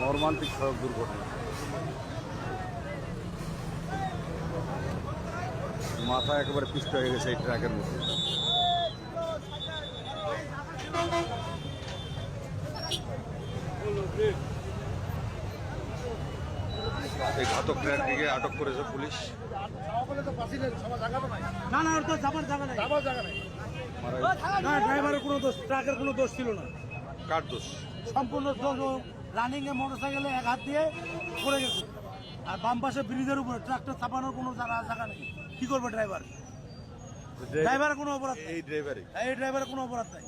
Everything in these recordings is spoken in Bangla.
মর্মান্তিক সড়ক দুর্ঘটনা। মাথা একেবারে পিষ্ট হয়ে গেছে এই ট্রাকের মধ্যে। এই ঘাতক ট্রাকটিকে আটক করেছে পুলিশ। না না ওর তো যাবার জায়গা নাই। মারা না ড্রাইভারের কোনো দোষ ট্রাকের কোনো দোষ ছিল না। কার দোষ? সম্পূর্ণ রানিং এ মোটর এক হাত দিয়ে পড়ে গেছে। আর বাম পাশে ব্রিজের উপরে ট্রাকটা চাপানোর কোনো জায়গা জায়গা নেই। কি করবে ড্রাইভার? ড্রাইভারের কোনো অপরাধ নেই। এই ড্রাইভারই। এই ড্রাইভারের কোনো অপরাধ নাই।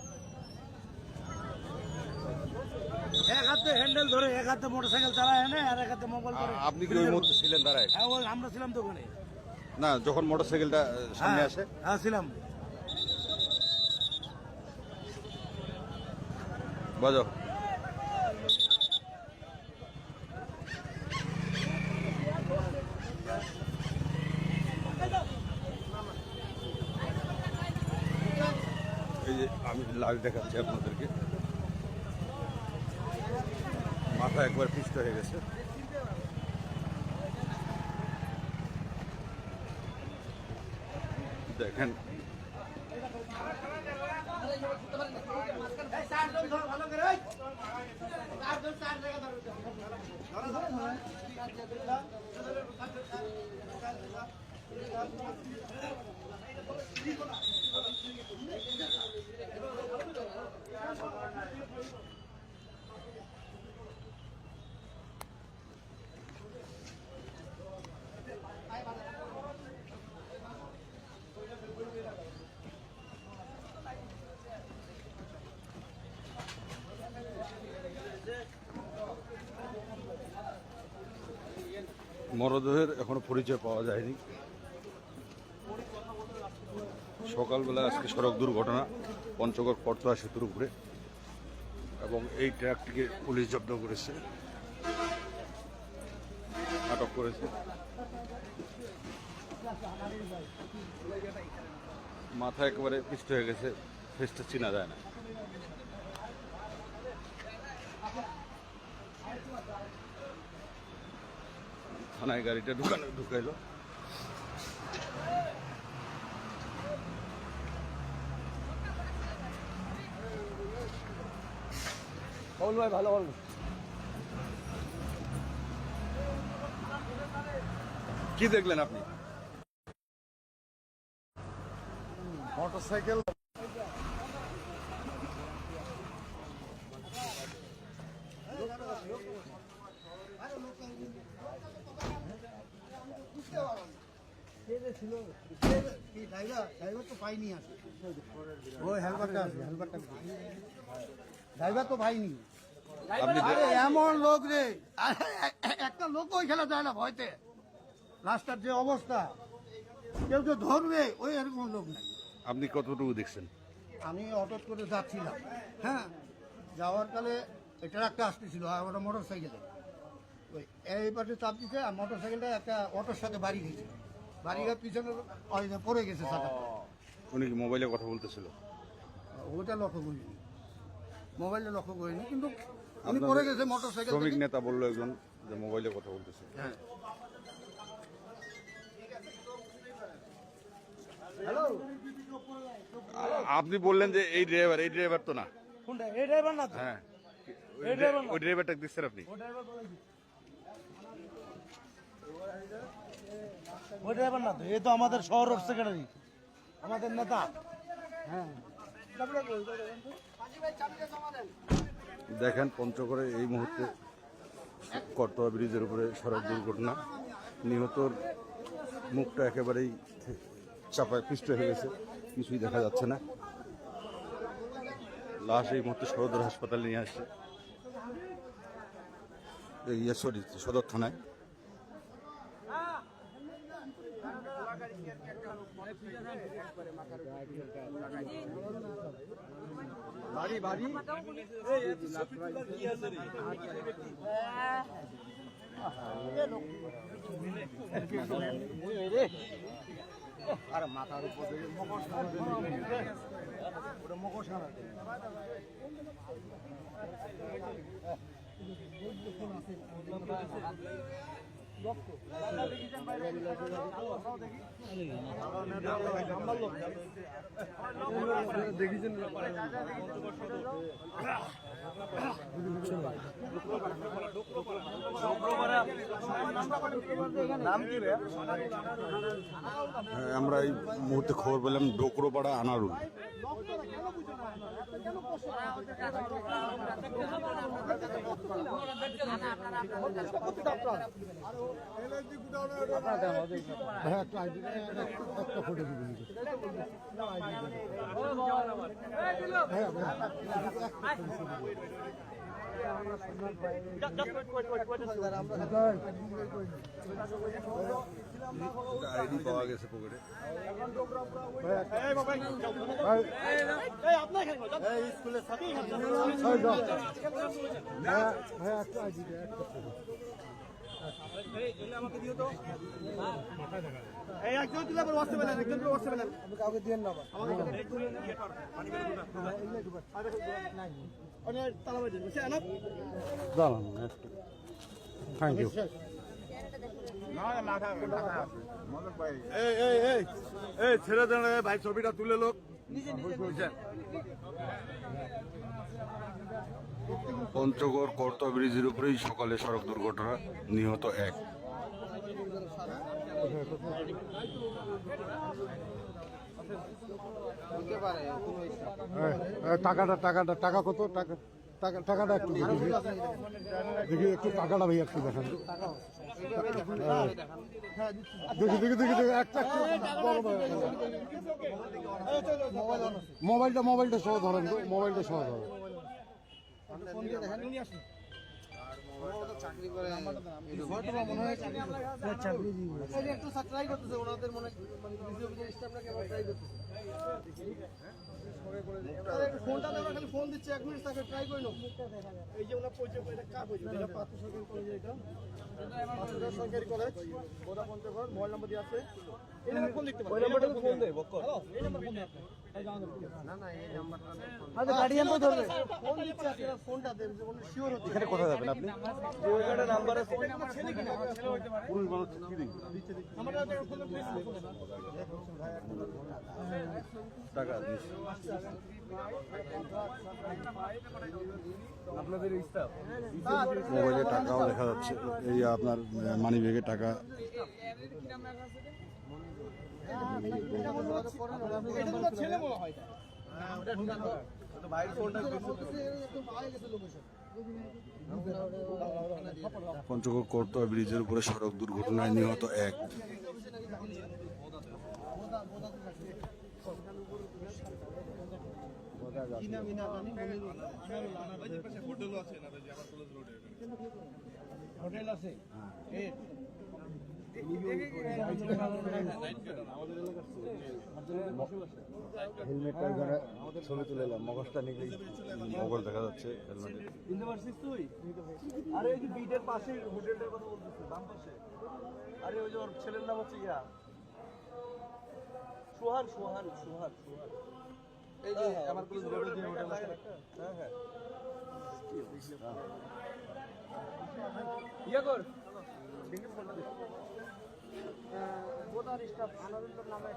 এক হাতে হ্যান্ডেল ধরে এক হাতে মোটর সাইকেল চালায় এনে আর এক হাতে মোবাইল আপনি কি ওই মুহূর্তে ছিলেন দাঁড়ায়? হ্যাঁ আমরা ছিলাম তো ওখানে না যখন মোটর সাইকেলটা সামনে হ্যাঁ, আসে। হ্যাঁ ছিলাম বাজাও এই যে আমি লাইভ দেখাচ্ছি আপনাদেরকে। মাথা একবার পিষ্ট হয়ে গেছে। দেখেন মরদেহের এখনও পরিচয় পাওয়া যায়নি। সকালবেলা আজকে সড়ক দুর্ঘটনা, পঞ্চগড় পটুয়া সেতুর উপরে, এবং এই ট্রাকটিকে পুলিশ জব্দ করেছে। আটক করেছে। মাথা একেবারে পিষ্ট হয়ে গেছে ফেসটা চেনা যায় না। থানায় গাড়িটা ঢুকানো ঢুকাইলো। বল ভাই ভালো বল। কি দেখলেন আপনি? মোটর সাইকেল ড্রাইভার তো পাইনি ওই ড্রাইভার তো পাইনি। এমন লোক রে। একটা লোক ওই খেলা যায় না ভয়তে। রাস্তার যে অবস্থা কেউ যে ধরবে ওই এরকম লোক নাই। আপনি কতটুকু দেখছেন? আমি অটো করে যাচ্ছিলাম। হ্যাঁ যাওয়ার কালে এটা একটা আসতেছিল ওটা মোটর সাইকেলে ওই এই পাশে চাপ দিচ্ছে আর মোটর সাইকেলটা একটা অটোর সাথে বাড়ি গেছে বাড়ি গিয়ে পিছনে পড়ে গেছে চাকাটা উনি কি মোবাইলে কথা বলতেছিল? ওটা লক্ষ্য করিনি। মোবাইলে লক্ষ্য করিনি কিন্তু উনি পড়ে গেছে মোটর সাইকেল শ্রমিক নেতা বলল একজন যে মোবাইলে কথা বলতেছে হ্যাঁ। হ্যালো। আপনি বললেন যে এই ড্রাইভার এই ড্রাইভার তো না। কোনটা? এই ড্রাইভার না হ্যাঁ। ওই ড্রাইভারটা দিচ্ছেন আপনি? ওই ড্রাইভার না তো, এ তো আমাদের শহর সেক্রেটারি আমাদের নেতা। হ্যাঁ। দেখেন পঞ্চগড়ে এই মুহূর্তে কর্তবা ব্রিজের উপরে সড়ক দুর্ঘটনা। নিহতর মুখটা একেবারেই চাপায় পিষ্ট হয়ে গেছে, কিছুই দেখা যাচ্ছে না। লাশ এই মুহূর্তে সদর হাসপাতালে নিয়ে আসছে। সদর থানায়। বাড়ি বাড়ি? আরে মাথার উপর মকর ওটা মকর সারাতে আমরা এই মুহূর্তে খবর পেলাম ডোকরোপাড়া আনারুল। হ্যাঁ একটা আইডি একটা ফটো দিবেন আইডি পাওয়া গেছে হ্যাঁ কাউকে দিয়ে না। থ্যাংক ইউ এই এই এই এই ছেড়ে দেন ভাই ছবিটা তুলে লোক। পঞ্চগড় কর্তা ব্রিজের উপরেই সকালে সড়ক দুর্ঘটনা নিহত এক। টাকাটা টাকাটা, টাকা কত? টাকা টাকা, টাকাটা একটু দেখি দেখি। একটু টাকাটা ভাই একটু দেখান। দেখি দেখি দেখি দেখি, একটা। মোবাইলটা মোবাইলটা সহ ধরেন, মোবাইলটা সহ ধরেন। একটু ট্রাই করতেছে মনে মানে বিসি অফিসের ট্রাই করতেছে। আরে একটু ফোনটা খালি ফোন দিচ্ছে এক মিনিট তাকে ট্রাই করে নাও। এই যে ওনার পরিচয় এটা কার পরিচয়? এটা পাত্র সরকারি কলেজ এটা? পাত্র সরকারি college Boda Panchagarh mobile number দিয়ে আছে। এই নাম্বার ফোন লিখতে পারেন ওই নাম্বারটা ফোন দে বক্কর। এই নাম্বার ফোন না না এই নাম্বারটা আচ্ছা গার্ডিয়ান ধরবে ফোন দিচ্ছে আপনারা ফোনটা দেন যে উনি শিওর হতে এখানে কোথায় যাবেন আপনি? যে ওইখানে নাম্বার আছে ছেলে কিনা ছেলে হইতে পারে পুরুষ মানুষ কি দিচ্ছে নাম্বারটা ফোন প্লিজ টাকা আপনাদের স্টাফ মোবাইলে টাকাও দেখা যাচ্ছে। এই আপনার মানি ব্যাগে টাকা। ছেলে মনে হয় পঞ্চগড় কর্তা ব্রিজের উপরে সড়ক দুর্ঘটনায় নিহত এক। হোটেল আছে হেলমেটটা এখানে ছবি তুলে এলাম মগজটা নিলেই মগজ দেখা যাচ্ছে হেলমেটে কিনতে পারছিস তুই আরে ওই যে বিটের পাশে হোটেলটার কথা বলতেছিস বাম পাশে। আরে ওই যে ওর ছেলের নাম হচ্ছে ইয়া। সোহান সোহান সোহান সোহান। এই যে আমার কলেজ রোডে যে হোটেল হ্যাঁ হ্যাঁ। ইয়া কর। স্টাফ নামে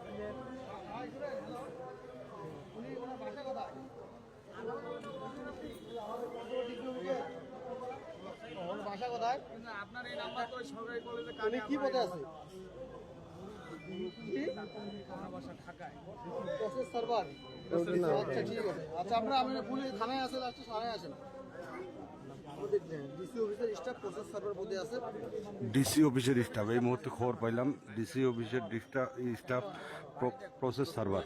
উনি ওনার বাসা কোথায় আপনার এই নাম্বার তো সরকারি কলেজে উনি কি পদে আছে। আচ্ছা আমি পুলিশ থানায় আছে লাস্টে থানায় আছেন আমাদের ডিসি অফিসের স্টাফ এই মুহূর্তে খবর পাইলাম ডিসি অফিসের স্টাফ প্রসেস সার্ভার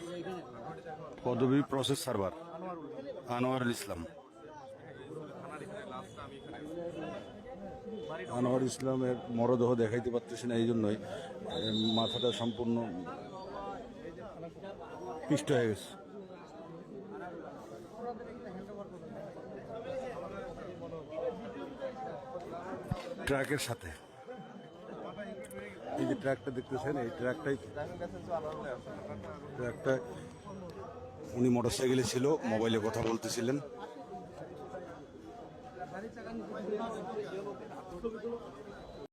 পদবী প্রসেস সার্ভার আনোয়ারুল ইসলাম। আনোয়ার ইসলামের মরদেহ দেখাইতে পারতেছি না এই জন্যই মাথাটা সম্পূর্ণ পিষ্ট হয়ে গেছে। ট্রাকের সাথে। এই যে ট্রাকটা দেখতেছেন, এই ট্রাকটাই ট্রাকটা, উনি মোটর সাইকেলে ছিল, মোবাইলে কথা বলতেছিলেন।